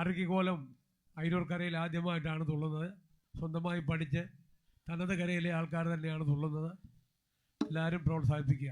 അരക്കിക്കോലം അയിരൂർക്കരയിൽ ആദ്യമായിട്ടാണ് തുള്ളുന്നത്. സ്വന്തമായി പഠിച്ച് തനത് കരയിലെ ആൾക്കാർ തന്നെയാണ് തുള്ളുന്നത്. എല്ലാവരും പ്രോത്സാഹിപ്പിക്കുക.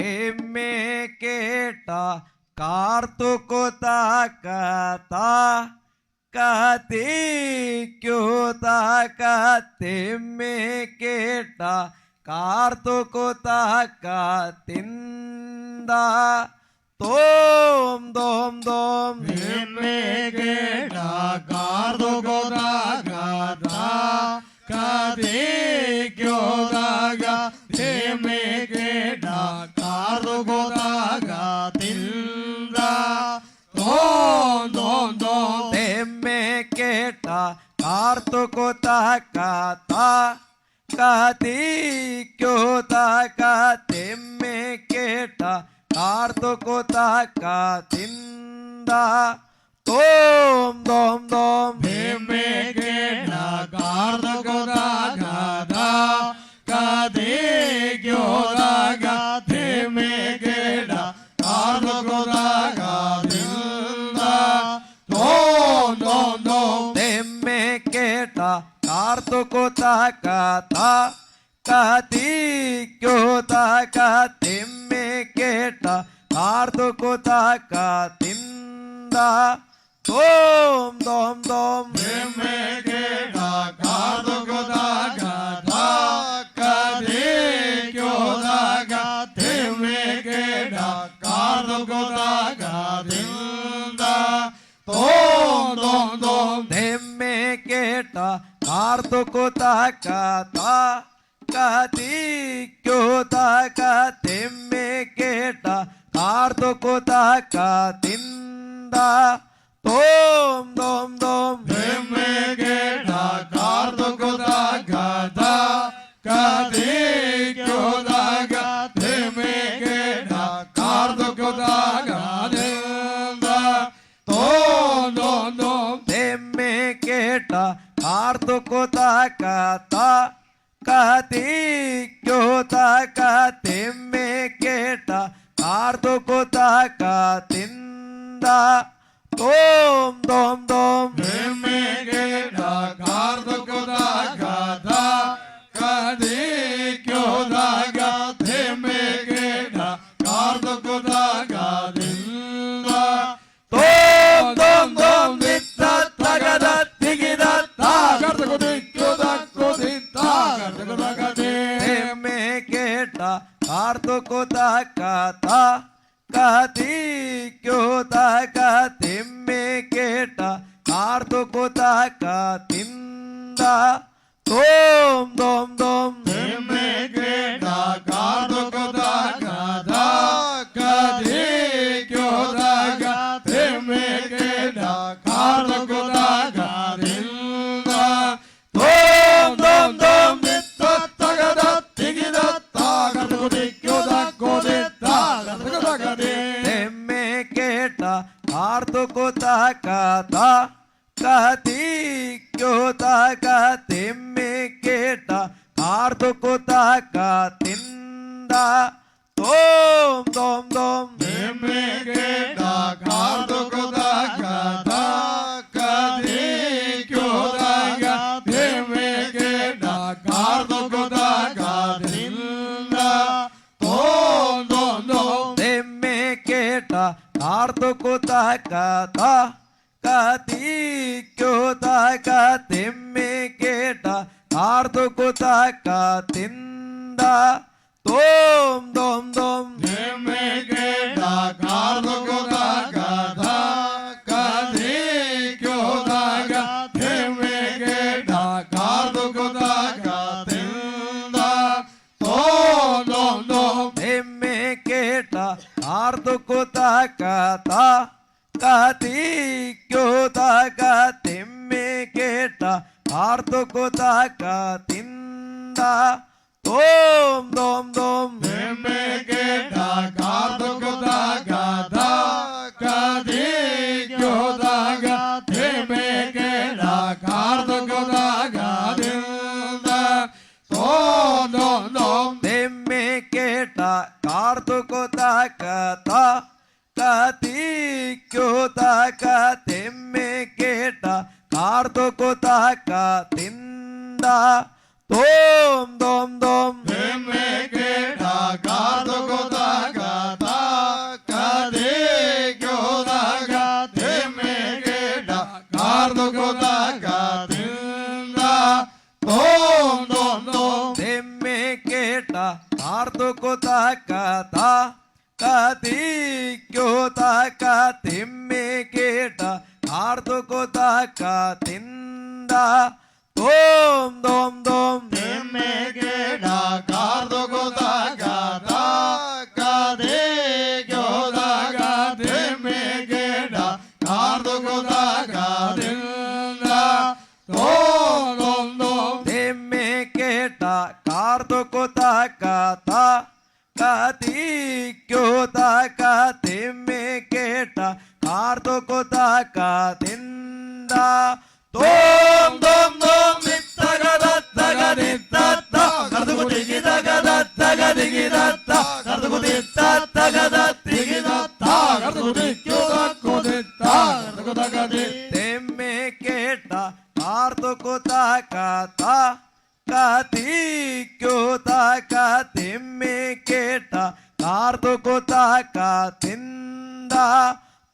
തെമ്മേ കേട്ട കാർത്തുക്കുതാക്കത്ത കത്തിക്കുതാക്ക തെമ്മേ കേട്ട കാർത്തുക്കുതാക്ക തിന്ത തോം തോം തോം തെമ്മേ तुको ताकाता कहती क्यों ताकाते में केटा कार्तुको ताकातिंदा दोम दोम दोम। में केटा कार्तुको ताकाता कहती क्यों ताकाते दोस्तों को तहकाता कहती क्यों तहकाती में केटा आर्दो तो को तहकातिंदा दोम दोम दोम में केटा आर्दो तो को तहकाता कहती क्यों तहकाती में केटा आर्दो तो को तहकातिंदा दोम दोम दोम में केटा मार्दो तो को तहकाता कहती क्यों तहकते में केटा मार्दो तो को तहकतिंदा दोम दोम दोम में केटा कार्दो तो को तहकाता कहती क्यों तहकते कोता कहता कहती क्यों कहते में केटा को ताका तिंदा दोम दोम दोम। में കാർത്തുക്കുതാക്കത്ത കത്തിക്കുതാക്ക തെമ്മേ കേട്ട കാർത്തുക്കുതാക്ക തിന്ത തോം തോം തോം തോം kata kati kyota katimme keta ardu kuta katinda dom dom dom nimme keta ardu kuta katha kati kyota katimme keta ardu kuta katinda dom dom dom nimme keta ardu kuta katha తాతిక్యోత తిమ్మి కేట ఆర్తుకుత తింద తోం దోం దోం మెమ్మె కేట కార్తుకుత గద కదిక్యోత తిమ్మి కేట కార్తుకుత గదింద తోం దోం దోం తిమ్మి కేట కార్తుకుత కథ ತಾಕತಿಕ್ಯೋತಾ ಕತೆಮ್ಮೆ ಕೇಟ ಕಾರ್ದೊಕೊ ತಾಕ ತಿಂದ ತೋಂ ದೋಂ ದೋಂ ಎಮ್ಮೆ ಕೇಟ ಕಾರ್ದೊಕೊ ತಾಕ ತಾಕತಿಕ್ಯೋತಾ ಕತೆಮ್ಮೆ ಕೇಟ ಕಾರ್ದೊಕೊ ತಾಕ ತಿಂದ ತೋಂ ದೋಂ ದೋಂ ಎಮ್ಮೆ ಕೇಟ ಕಾರ್ದೊಕೊ ತಾಕ ತಾ ತಾಕ ತಿಮ್ಮೆ ಕೇಟ ಆರ್ತುಕೋ ತಾಕ ತಿಂದ ಓಂ ದೋಂ ದೋಂ ತಿಮ್ಮೆ ಕೇಟ ಕಾರ್ದುಕೋ ತಾಕ കാർത്തുകുതാക തിന്ത തോം തോം തോം നിത്തകത തകതിത്തത്ത കർത്തുകുതികിതകത തകതികിതത്ത കർത്തുകുതിത്തത്തകത തികിതത്ത കർത്തുകുതിക്കുതക്കുതിത്ത തെമ്മെ കേട്ട കാർത്തുകുതാക കത്തിക്കുതാക തെമ്മെ കേട്ട കാർത്തുകുതാക തിന്ത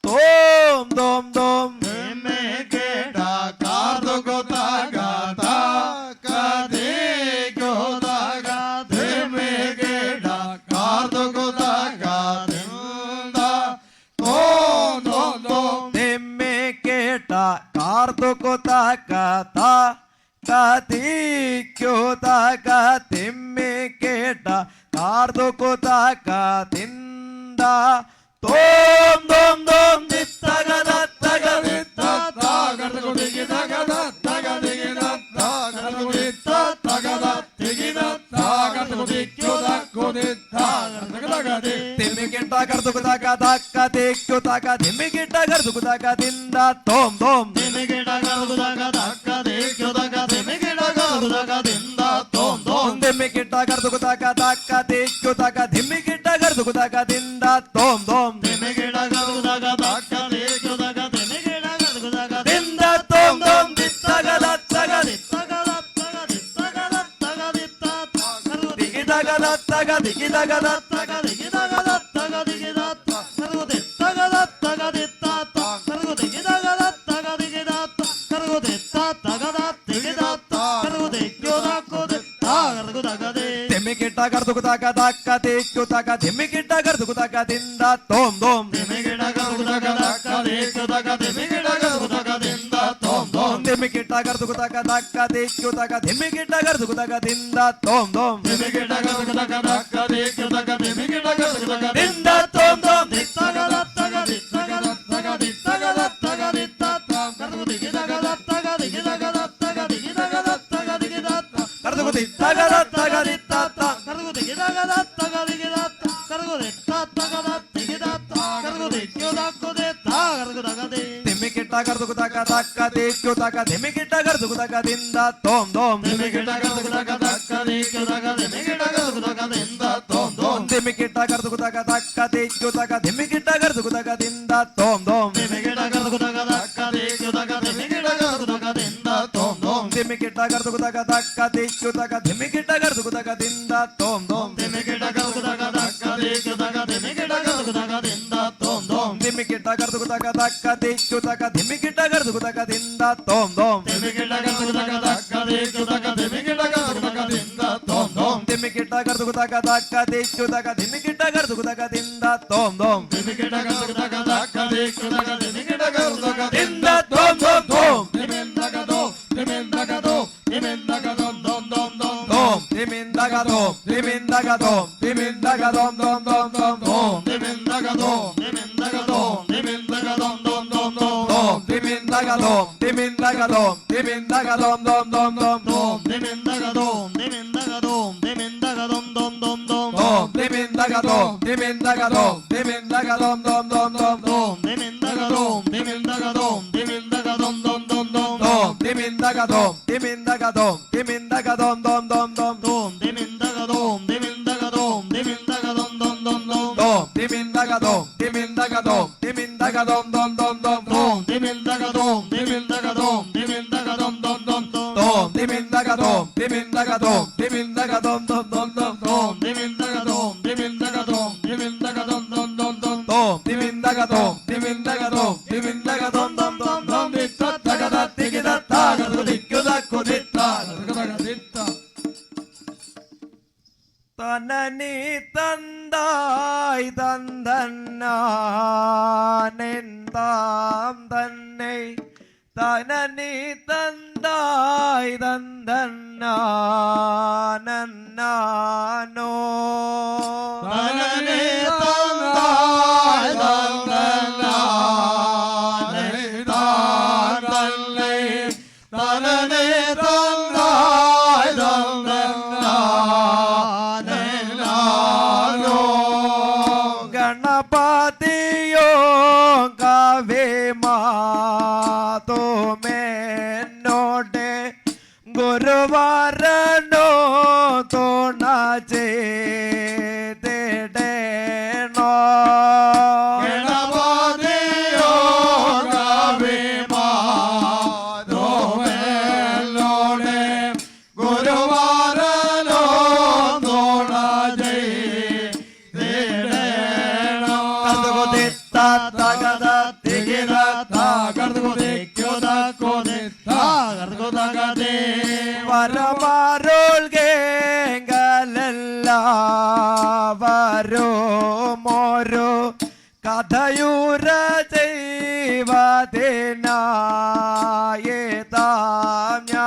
തോം തോം തോം തിമ്മി കേട്ട കാർത്തുകുതാക കദിക്കുതാക തിമ്മി കേട്ട धिम्मी गिट्टा कर दुख ताका ताका देख ताका धिम्मी गिट्टा ಗದುಗುದಾಗ ದಿಂದ ತೋಮ್ ತೋಮ್ ತೆನೆಗಿಡ ಗದುಗುದಾಗ ದಾಕಲೆ ಗದುಗುದಾಗ ತೆನೆಗಿಡ ಗದುಗುದಾಗ ದಿಂದ ತೋಮ್ ತೋಮ್ ದಿತ್ತಗಲ ತಗ ದಿತ್ತಗಲ ತಗ ದಿತ್ತಗಲ ತಗ ದಿತ್ತ ದಿಗಿದಗಲ ತಗ ದಿಗಿದಗಲ ತಗ ದಿಗಿದಗಲ ತಗ ದಿಗಿದ ಕರಗು ದಿತ್ತಗಲ ತಗ ದಿತ್ತ ಕರಗು ದಿಗಿದಗಲ ತಗ ದಿಗಿದ ಕರಗು ದಿತ್ತ ತಗದ ದಿಗಿದ ಕರಗು ದಿಗ್ಗೋದಾಕೋದ ಕರಗು ತಗದೇ കാർത്തുകുതാക തിന്ന തോം തോം തോം തെമ്മെ കേട്ട കാർത്തുകുതാക കത്തിക്കുതാക തെമ്മെ കേട്ട കാർത്തുകുതാക തിന്ത തോം തോം തോം നിത്തകത തകതിത്ത തിമ്മിക്കിട്ട കർത്തുകുതാക തക്ക തേക്കുതാക തിമ്മിക്കിട്ട കർത്തുകുതാക തിന്ത തോം തോം തിമ്മിക്കിട്ട കർത്തുകുതാക തക്ക തേക്കുതാക തിമ്മിക്കിട്ട കർത്തുകുതാക തിന്ത തോം തോം തിന്ത തോം തോം തിത്തകത തകതി ദിഗിതകത തക ദിഗിതകത തക തിമ്മിക്കിട്ട കർത്തുകുതാക തക്ക തേക്കുതാക തിമ്മിക്കിട്ട കർത്തുകുതാക തിന്ത തോം തോം തിമ്മിക്കിട്ട കർത്തുകുതാക തക്ക തേക്കുതാക തിമ്മിക്കിട്ട കർത്തുകുതാക തിന്ത തോം തോം തിന്ത തോം തോം കർത്തുകുതി ദിക്കു തക ധിമികിട്ട കർത്തുകു തക ദിന്ത തോം തോം ധിമികിട കർത്തുകു തക തക്ക ദിക്കു തക ധിമികിട കർത്തുകു തക ദിന്ത തോം തോം ധിമികിട്ട കർത്തുകു തക തക്ക ദിക്കു തക ധിമികിട്ട കർത്തുകു തക ദിന്ത തോം തോം ധിമികിട കർത്തുകു തക തക്ക ദിക്കു തക ധിമികിട കർത്തുകു തക ദിന്ത തോം തോം ധിമികിട്ട കർത്തുകു തക തക്ക ദിക്കു തക ധിമികിട്ട കർത്തുകു തക ദിന്ത തോം തോം ധിമികിട കർത്തുകു തക തക്ക ദിക്കു തക ധിമികിട കർത്തുകു തക ദിന്ത തോം തോം? ധിമികിട്ട കർത്തുകു തക തക്ക ദിക്കു തക ധിമികിട്ട കർത്തുകു തക ദിന്ത തോം തോം? ധിമികിട കർത്തുകു തക തക്ക ദിക്കു തക ധിമികിട കർത്തുകു തക ദിന്ത തോം തോം? ധിമികിട്ട കർത്തുകു തക തക്ക ദിക്കു തക ധിമികിട്ട കർത്തുകു തക ദിന്ത തോം തോം? ധിമികിട കർത്തുകു തക തക്ക ദിക്കു തക ധിമികിട കർത്തുകു തക ദിന്ത തോം തോം തോം? ധിമിന്തകതോ ധിമിന്തകതോ ധിമിന്തകതോ ദോം ദോം ദോം തോം ധിമിന്തകതോം ധിമിന്തകതോം ധിമിന്തകതോം തോം dom, തോം തോം ധിമിന്തകതോ ധിമിന്തകതോ ധിമിന്തകതോ ദോം ദോം ദോം dom. ധിമിന്തകതോം ധിമിന്തകതോം ധിമിന്തകതോം തോം തോം തോം ദോം ധിമിന്തകതോ ധിമിന്തകതോ ധിമിന്തകതോ ദോം ദോം ദോം തോം ധിമിന്തകതോം ധിമിന്തകതോം ധിമിന്തകതോം dom, dom, തോം ദോം ധിമിന്തകതോ ധിമിന്തകതോ ധിമിന്തകതോ ദോം ദോം dom, തോം ധിമിന്തകതോം ധിമിന്തകതോം ധിമിന്തകതോം dom, dom, dom, ദോം dagam dom dom dom dom dimin dagadom dimin dagadom dimin dagadom dom dom dom dimin dagadom dimin dagadom dimin dagadom dom dom dom dom dimin dagadom dimin dagadom dimin dagadom dom dom dom dom dimin dagadom dimin dagadom dimin dagadom dom dom dom dittat dagadat digidat dagadudit gudak kudittat dagadagaditta tanani tan கொண்டாய் தந்தன்னாம் தன்னை தனனி தந்தாய் தந்தன்னா ಮಯೂರ ದೈವ ದೇನಾಯೇ ತಾಮ್ಯಾ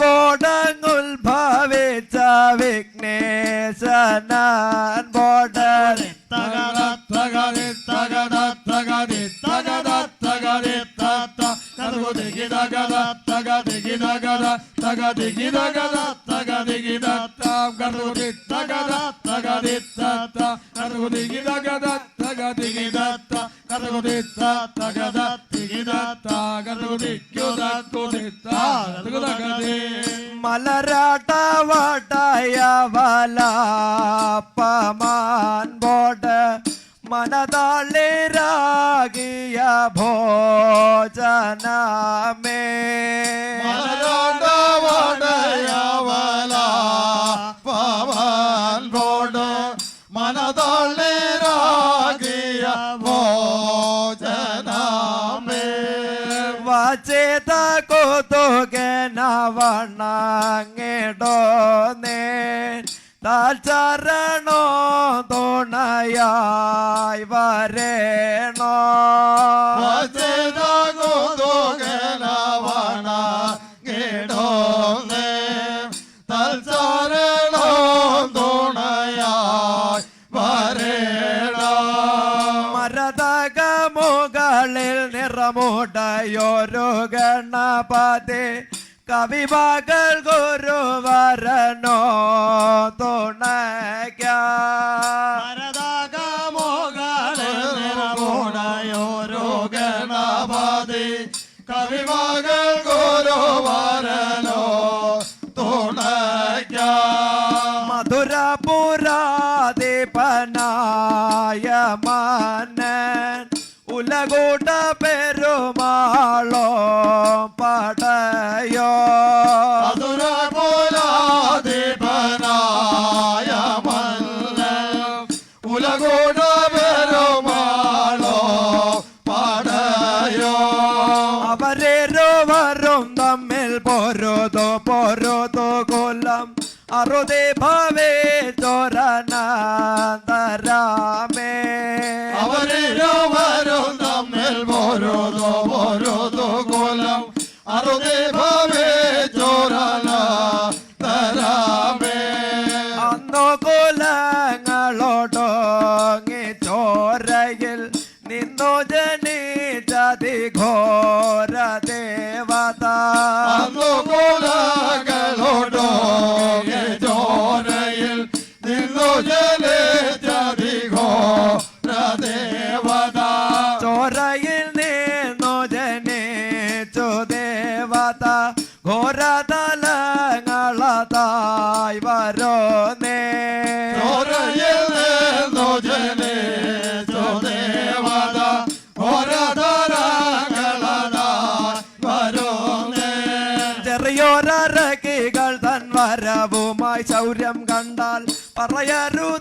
വോടങ്ങുൽഭവിച്ച വിഘ്നേശനാൻ ബോടരി തകട തകരി തകട തകരി തകട തകരി തത്ത തകതികി തകട തകതികി തകട തകതികി തകട തകതികി തത്താം കടുതി തകട തകരി തത്ത കടുതികി തകട തകതികി തത്ത കറുകുതിത്ത തകത തികിത താകതുതിക്കുത കുതിത്ത ഭോജനമേ മലരാട്ടവടയ വല തുകനവണങ്ങേടോ നേ ചരണോ തുണയായി വരേണോ. കണ്ണുകളിൽ നിറമൂടയോരോ ഗണപതി കവിമകൾ ഗുരുവരനോ തുണയ്ക്ക. നിറമൂടയോരോ മധുരപുരാ ദീപനായ മന பாழோ படைய ഘോര ദേവത അനുകൂലകളോടോ la ruta.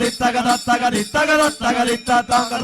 ദിത്തക തക ദിത്തക തക